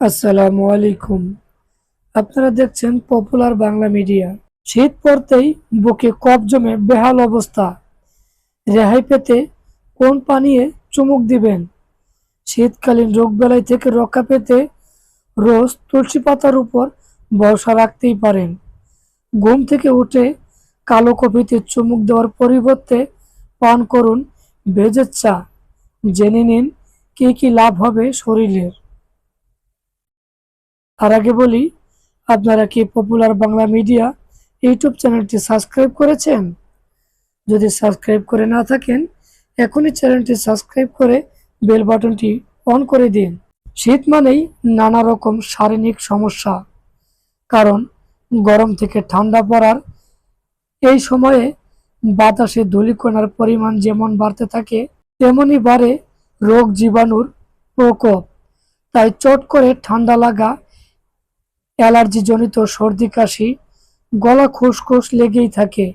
আসসালামু আলাইকুম। আপনারা দেখছেন পপুলার বাংলা মিডিয়া। শীত পড়তেই বুকে কফ জমে বেহাল অবস্থা। রেহাই পেতে কোন পানীয়ে চুমুক দিবেন? শীতকালীন রোগ রোগবেলায় থেকে রক্ষা পেতে রোজ তুলসী পাতার উপর ভরসা রাখতেই পারেন। ঘুম থেকে উঠে কালো কফিতে চুমুক দেওয়ার পরিবর্তে পান করুন ভেজের চা। জেনে নিন কী কী লাভ হবে শরীরের। তার আগে বলি, আপনারা কি পপুলার বাংলা মিডিয়া ইউটিউব চ্যানেলটি সাবস্ক্রাইব করেছেন? যদি সাবস্ক্রাইব করে না থাকেন, এখনই চ্যানেলটি সাবস্ক্রাইব করে বেল বাটনটি অন করে দিন। শীত মানেই নানা রকম শারীরিক সমস্যা। কারণ গরম থেকে ঠান্ডা পড়ার এই সময়ে বাতাসে ধূলিকণার পরিমাণ যেমন বাড়তে থাকে তেমনই বাড়ে রোগ জীবাণুর প্রকোপ। তাই চট করে ঠান্ডা লাগা অ্যালার্জিজনিত সর্দি, কাশি, গলা খুসখুস লেগেই থাকে।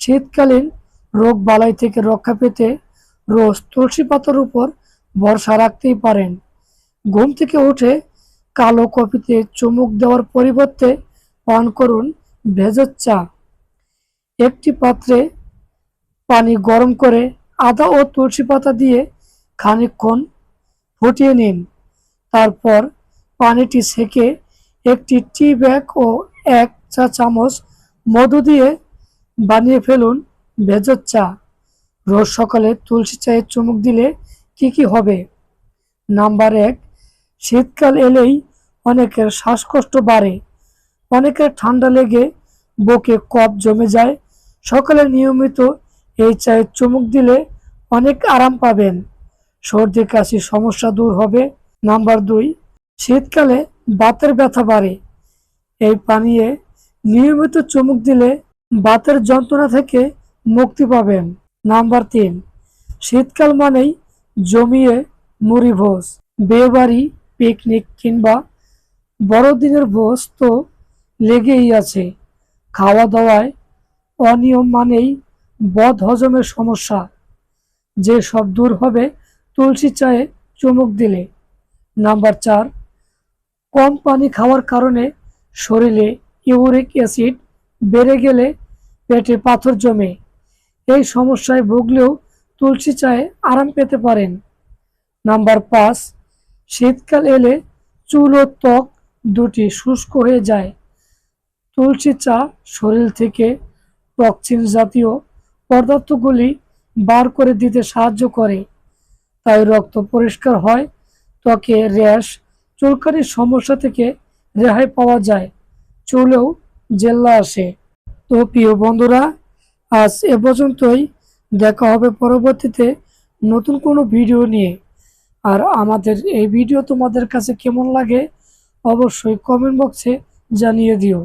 শীতকালীন রোগ বালাই থেকে রক্ষা পেতে রোজ তুলসী পাতার উপর ভরসা রাখতেই পারেন। ঘুম থেকে উঠে কালো কফিতে চুমুক দেওয়ার পরিবর্তে পান করুন ভেজের চা। একটি পাত্রে পানি গরম করে আদা ও তুলসী পাতা দিয়ে খানিকক্ষণ ফুটিয়ে নিন। তারপর পানিটি সেকে একটি টি ব্যাগ ও এক চা চামচ মধু দিয়ে বানিয়ে ফেলুন ভেজর চা। রোজ সকালে তুলসী চায়ের চুমুক দিলে কি কি হবে? নাম্বার এক, শীতকাল এলেই অনেকের শ্বাসকষ্ট বাড়ে। অনেকের ঠান্ডা লেগে বুকে কফ জমে যায়। সকালে নিয়মিত এই চায়ের চুমুক দিলে অনেক আরাম পাবেন। সর্দি, কাশি, সমস্যা দূর হবে। নাম্বার দুই, শীতকালে বাতের ব্যথা বাড়ে। এই পানীয়ে নিয়মিত চুমুক দিলে বাতের যন্ত্রণা থেকে মুক্তি পাবেন। নাম্বার তিন, শীতকাল মানেই জমিয়ে মুড়ি ভোজ বিয়েবাড়ি পিকনিক কিংবা বড়দিনের ভোজ তো লেগেই আছে। খাওয়া দাওয়ায় অনিয়ম মানেই বদ হজমের সমস্যা। যে সব দূর হবে তুলসী চায়ে চুমুক দিলে। নাম্বার চার কম পানি খাওয়ার কারণে শরীরে ইউরিক অ্যাসিড বেড়ে গেলে পেটে পাথর জমে। এই সমস্যায় ভুগলেও তুলসী চায়ে আরাম পেতে পারেন। নাম্বার পাঁচ, শীতকাল এলে চুল ও ত্বক দুটি শুষ্ক হয়ে যায়। তুলসী চা শরীর থেকে টক্সিন জাতীয় পদার্থগুলি বার করে দিতে সাহায্য করে। তাই রক্ত পরিষ্কার হয়, ত্বকে র্যাশ চুলকানির সমস্যা থেকে রেহাই পাওয়া যায়। চুলেও জেল্লা আসে। তো প্রিয় বন্ধুরা, আজ এ পর্যন্তই। দেখা হবে পরবর্তীতে নতুন কোনো ভিডিও নিয়ে। আর আমাদের এই ভিডিও তোমাদের কাছে কেমন লাগে অবশ্যই কমেন্ট বক্সে জানিয়ে দিও।